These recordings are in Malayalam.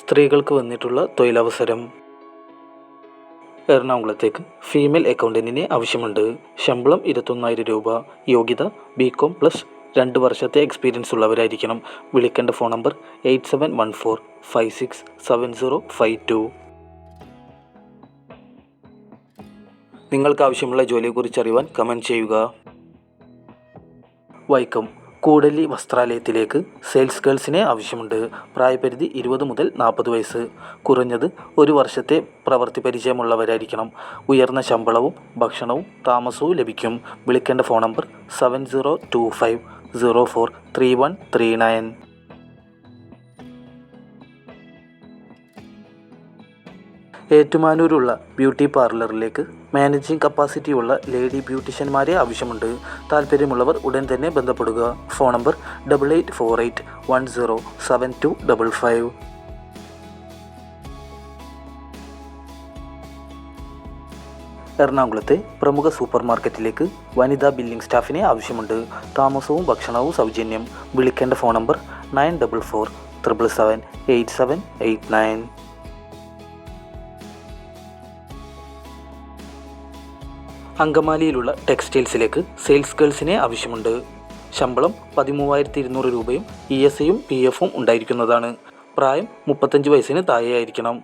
സ്ത്രീകൾക്ക് വന്നിട്ടുള്ള തൊഴിലവസരം. എറണാകുളത്തേക്ക് ഫീമെയിൽ അക്കൗണ്ടന്റിനെ ആവശ്യമുണ്ട്. ശമ്പളം ഇരുപത്തൊന്നായിരം രൂപ. യോഗ്യത ബി കോം പ്ലസ് രണ്ട് വർഷത്തെ എക്സ്പീരിയൻസ് ഉള്ളവരായിരിക്കണം. വിളിക്കേണ്ട phone number eight seven one four five six seven zero five two. നിങ്ങൾക്ക് ആവശ്യമുള്ള ജോലിയെക്കുറിച്ച് അറിയുവാൻ കമന്റ് ചെയ്യുക. വൈക്കം. കൂടല്ലി വസ്ത്രാലയത്തിലേക്ക് സെയിൽസ് ഗേൾസിനെ ആവശ്യമുണ്ട്. പ്രായപരിധി ഇരുപത് മുതൽ നാൽപ്പത് വയസ്സ്. കുറഞ്ഞത് ഒരു വർഷത്തെ പ്രവൃത്തി പരിചയമുള്ളവരായിരിക്കണം. ഉയർന്ന ശമ്പളവും ഭക്ഷണവും താമസവും ലഭിക്കും. വിളിക്കേണ്ട phone number seven zero two five zero four three one three nine ഏറ്റുമാനൂരുള്ള beauty പാർലറിലേക്ക് മാനേജിംഗ് കപ്പാസിറ്റി ഉള്ള ലേഡി ബ്യൂട്ടീഷ്യന്മാരെ ആവശ്യമുണ്ട്. താല്പര്യമുള്ളവർ ഉടൻ തന്നെ ബന്ധപ്പെടുക. Phone number double eight four eight one zero seven two double five എറണാകുളത്തെ പ്രമുഖ സൂപ്പർ മാർക്കറ്റിലേക്ക് വനിതാ ബില്ലിംഗ് സ്റ്റാഫിനെ ആവശ്യമുണ്ട്. താമസവും ഭക്ഷണവും സൗജന്യം. വിളിക്കേണ്ട phone number nine double four triple seven eight seven eight nine അങ്കമാലിയിലുള്ള ടെക്സ്റ്റൈൽസിലേക്ക് സെയിൽസ് ഗേൾസിനെ ആവശ്യമുണ്ട്. ശമ്പളം പതിമൂവായിരത്തി ഇരുന്നൂറ് രൂപയും ഇ എസ് ഐയും പി എഫും ഉണ്ടായിരിക്കുന്നതാണ്. പ്രായം മുപ്പത്തഞ്ച് വയസ്സിന് താഴെയായിരിക്കണം.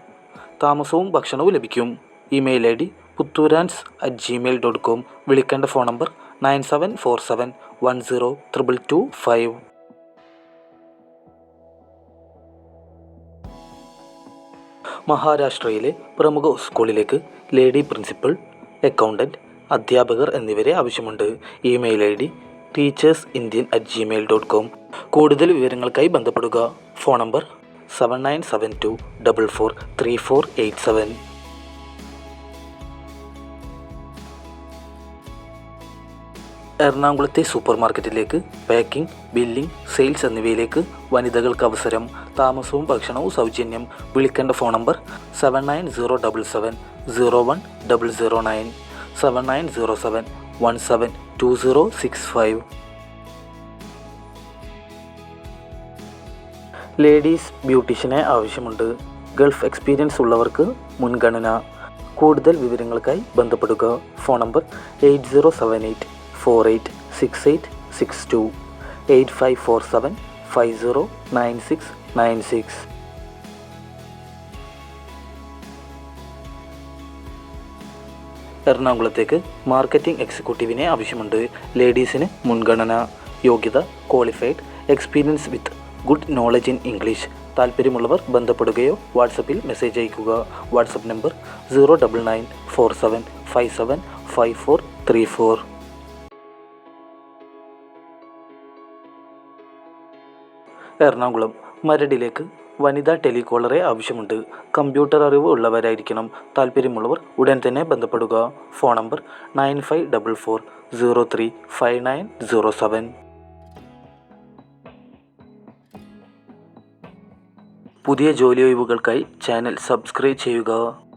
താമസവും ഭക്ഷണവും ലഭിക്കും. Email I D Puthurans at Gmail dot com വിളിക്കേണ്ട phone number nine seven four seven one zero triple two five മഹാരാഷ്ട്രയിലെ പ്രമുഖ സ്കൂളിലേക്ക് ലേഡി പ്രിൻസിപ്പൽ അക്കൗണ്ടന്റ് അധ്യാപകർ എന്നിവരെ ആവശ്യമുണ്ട്. Email I D teachers Indian at Gmail dot com കൂടുതൽ വിവരങ്ങൾക്കായി ബന്ധപ്പെടുക. Phone number seven nine seven two double four three four eight seven എറണാകുളത്തെ സൂപ്പർ മാർക്കറ്റിലേക്ക് പാക്കിംഗ് ബില്ലിംഗ് സെയിൽസ് എന്നിവയിലേക്ക് വനിതകൾക്ക് അവസരം. താമസവും ഭക്ഷണവും സൗജന്യം. വിളിക്കേണ്ട phone number seven nine zero double seven zero one double zero nine seven nine zero seven one seven two zero six five ladies ബ്യൂട്ടീഷ്യനെ ആവശ്യമുണ്ട്. ഗൾഫ് എക്സ്പീരിയൻസ് ഉള്ളവർക്ക് മുൻഗണന. കൂടുതൽ വിവരങ്ങൾക്കായി ബന്ധപ്പെടുക. Phone number eight zero seven eight four eight six eight six two eight five four seven five zero nine six nine six എറണാകുളത്തേക്ക് മാർക്കറ്റിംഗ് എക്സിക്യൂട്ടീവിനെ ആവശ്യമുണ്ട്. ലേഡീസിന് മുൻഗണന യോഗ്യത qualified experience with good knowledge in English താല്പര്യമുള്ളവർ ബന്ധപ്പെടുകയോ വാട്സപ്പിൽ മെസ്സേജ് അയക്കുക WhatsApp number zero double nine four seven five seven five four three four Ernakulam മരടിലേക്ക് വനിതാ ടെലികോളറെ ആവശ്യമുണ്ട്. കമ്പ്യൂട്ടർ അറിവ് ഉള്ളവരായിരിക്കണം. താല്പര്യമുള്ളവർ ഉടൻ തന്നെ ബന്ധപ്പെടുക. Phone number nine five double four zero three five nine zero seven. പുതിയ ജോലി ഒഴിവുകൾക്കായി ചാനൽ സബ്സ്ക്രൈബ് ചെയ്യുക.